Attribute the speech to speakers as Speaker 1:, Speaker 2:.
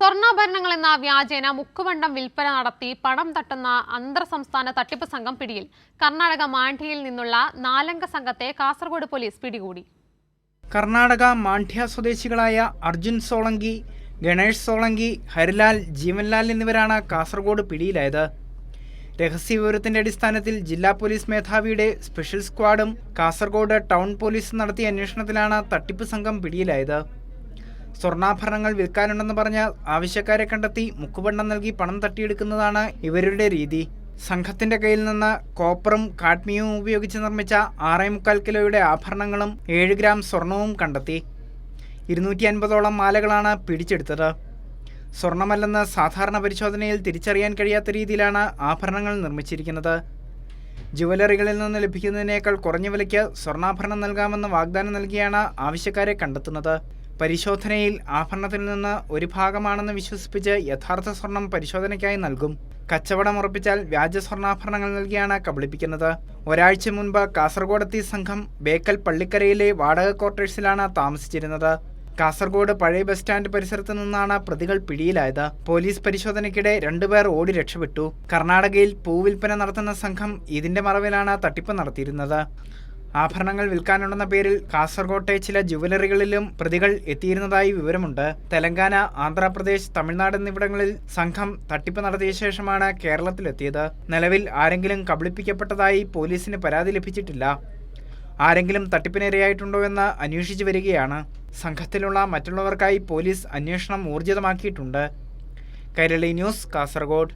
Speaker 1: സ്വർണാഭരണങ്ങൾ എന്ന വ്യാജേന മുക്കുവണ്ടം വിൽപ്പന നടത്തി പണം തട്ടുന്ന അന്തർ സംസ്ഥാന തട്ടിപ്പ് സംഘം പിടിയിൽ. കർണാടക മാണ്ഡ്യയിൽ നിന്നുള്ള നാലംഗ സംഘത്തെ കാസർഗോഡ് പോലീസ് പിടികൂടി.
Speaker 2: കർണാടക മാണ്ഡ്യ സ്വദേശികളായ അർജുൻ സോളങ്കി ഗണേഷ് സോളങ്കി ഹരിലാൽ ജീവൻലാൽ എന്നിവരാണ് കാസർഗോഡ് പിടിയിലായത്. രഹസ്യവിവരത്തിന്റെ അടിസ്ഥാനത്തിൽ ജില്ലാ പോലീസ് മേധാവിയുടെ സ്പെഷ്യൽ സ്ക്വാഡും കാസർഗോഡ് ടൗൺ പോലീസും നടത്തിയ അന്വേഷണത്തിലാണ് തട്ടിപ്പ് സംഘം പിടിയിലായത്. സ്വർണാഭരണങ്ങൾ വിൽക്കാനുണ്ടെന്ന് പറഞ്ഞ് ആവശ്യക്കാരെ കണ്ടെത്തി മുക്കുപണ്ണം നൽകി പണം തട്ടിയെടുക്കുന്നതാണ് ഇവരുടെ രീതി. സംഘത്തിന്റെ കയ്യിൽ നിന്ന് കോപ്പറും കാഡ്മിയവും ഉപയോഗിച്ച് നിർമ്മിച്ച ആറേ മുക്കാൽ കിലോയുടെ ആഭരണങ്ങളും ഏഴ് ഗ്രാം സ്വർണവും കണ്ടെത്തി. ഇരുന്നൂറ്റി അൻപതോളം മാലകളാണ് പിടിച്ചെടുത്തത്. സ്വർണമല്ലെന്ന് സാധാരണ പരിശോധനയിൽ തിരിച്ചറിയാൻ കഴിയാത്ത രീതിയിലാണ് ആഭരണങ്ങൾ നിർമ്മിച്ചിരിക്കുന്നത്. ജുവലറികളിൽ നിന്ന് ലഭിക്കുന്നതിനേക്കാൾ കുറഞ്ഞ വിലയ്ക്ക് സ്വർണാഭരണം നൽകാമെന്ന് വാഗ്ദാനം നൽകിയാണ് ആവശ്യക്കാരെ കണ്ടെത്തുന്നത്. പരിശോധനയിൽ ആഭരണത്തിൽ നിന്ന് ഒരു ഭാഗമാണെന്ന് വിശ്വസിപ്പിച്ച് യഥാർത്ഥ സ്വർണം പരിശോധനയ്ക്കായി നൽകും. കച്ചവടം ഉറപ്പിച്ചാൽ വ്യാജ സ്വർണാഭരണങ്ങൾ നൽകിയാണ് കബളിപ്പിക്കുന്നത്. ഒരാഴ്ച മുൻപ് കാസർഗോഡെത്തിയ സംഘം ബേക്കൽ പള്ളിക്കരയിലെ വാടക ക്വാർട്ടേഴ്സിലാണ് താമസിച്ചിരുന്നത്. കാസർഗോഡ് പഴയ ബസ് സ്റ്റാൻഡ് പരിസരത്ത് നിന്നാണ് പ്രതികൾ പിടിയിലായത്. പോലീസ് പരിശോധനയ്ക്കിടെ രണ്ടുപേർ ഓടി രക്ഷപ്പെട്ടു. കർണാടകയിൽ പൂവിൽപ്പന നടത്തുന്ന സംഘം ഇതിന്റെ മറവിലാണ് തട്ടിപ്പ് നടത്തിയിരുന്നത്. ആഭരണങ്ങൾ വിൽക്കാനുണ്ടെന്ന പേരിൽ കാസർകോട്ടെ ചില ജുവലറികളിലും പ്രതികൾ എത്തിയിരുന്നതായി വിവരമുണ്ട്. തെലങ്കാന ആന്ധ്രാപ്രദേശ് തമിഴ്നാട് എന്നിവിടങ്ങളിൽ സംഘം തട്ടിപ്പ് നടത്തിയ ശേഷമാണ് കേരളത്തിലെത്തിയത്. നിലവിൽ ആരെങ്കിലും കബളിപ്പിക്കപ്പെട്ടതായി പോലീസിന് പരാതി ലഭിച്ചിട്ടില്ല. ആരെങ്കിലും തട്ടിപ്പിനിരയായിട്ടുണ്ടോ എന്ന് അന്വേഷിച്ചു വരികയാണ്. സംഘത്തിലുള്ള മറ്റുള്ളവർക്കായി പോലീസ് അന്വേഷണം ഊർജിതമാക്കിയിട്ടുണ്ട്. കൈരളി ന്യൂസ് കാസർഗോഡ്